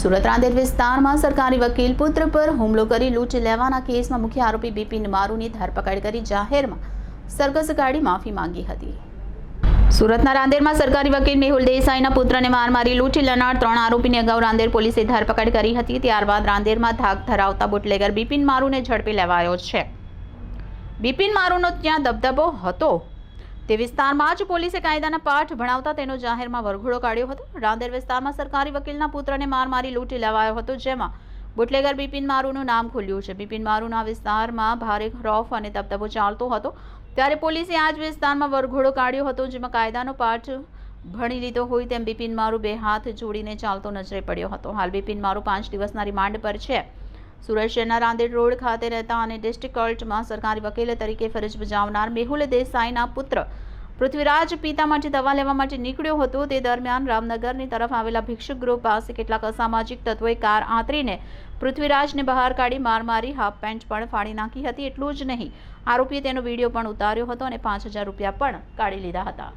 સુરત રાંદેર વિસ્તારમાં સરકારી વકીલ પુત્ર પર હુમલો કરી લૂંટ લેવાના કેસમાં મુખ્ય આરોપી બિપિન મારુની ધરપકડ કરી જાહેરમાં સરઘસ કાઢી માફી માંગી હતી. સુરતના રાંદેરમાં સરકારી વકીલ મેહુલ દેસાઈના પુત્રને માર મારી લૂંટી લેનાર ત્રણ આરોપીને અગાઉ રાંદેર પોલીસે ધરપકડ કરી હતી. ત્યારબાદ રાંદેરમાં ધાક ધરાવતા બુટલેગર બિપિન મારુને ઝડપી લેવાયો છે. બિપિન મારુનો ત્યાં દબદબો હતો. તે વિસ્તારમાં જ પોલીસે કાયદાના પાઠ ભણાવતા તેનો જાહેરમાં વરઘોડો કાઢ્યો હતો. રાંદેર વિસ્તારમાં સરકારી વકીલના પુત્રને માર મારી લૂંટી લેવાયો હતો, જેમાં બુટલેગર બિપિન મારુનું નામ ખુલ્યું છે. બિપિન મારુના વિસ્તારમાં ભારે રોફ અને દબદબો ચાલતો હતો. ત્યારે પોલીસે આ જ વિસ્તારમાં વરઘોડો કાઢ્યો હતો, જેમાં કાયદાનો પાઠ ભણી લીધો હોય તેમ બિપિન મારુ બે હાથ જોડીને ચાલતો નજરે પડ્યો હતો. હાલ બિપિન મારુ પાંચ દિવસના રિમાન્ડ પર છે. સુરત શહેરના રાંદેર રોડ ખાતે રહેતા અને ડિસ્ટ્રિક્ટ કોર્ટમાં સરકારી વકીલ તરીકે ફરજ બજાવનાર મેહુલ દેસાઈના પુત્ર પૃથ્વીરાજ પિતા માટે દવા લેવા માટે નીકળ્યો હતો. તે દરમિયાન રામનગરની તરફ આવેલા ભિક્ષુક ગૃહ પાસે કેટલાક અસામાજિક તત્વોએ કાર આંતરીને પૃથ્વીરાજને બહાર કાઢી માર મારી, હાફ પેન્ટ પણ ફાડી નાખી હતી. એટલું જ નહીં. આરોપીએ તેનો વીડિયો પણ ઉતાર્યો હતો અને પાંચ હજાર રૂપિયા પણ કાઢી લીધા હતા.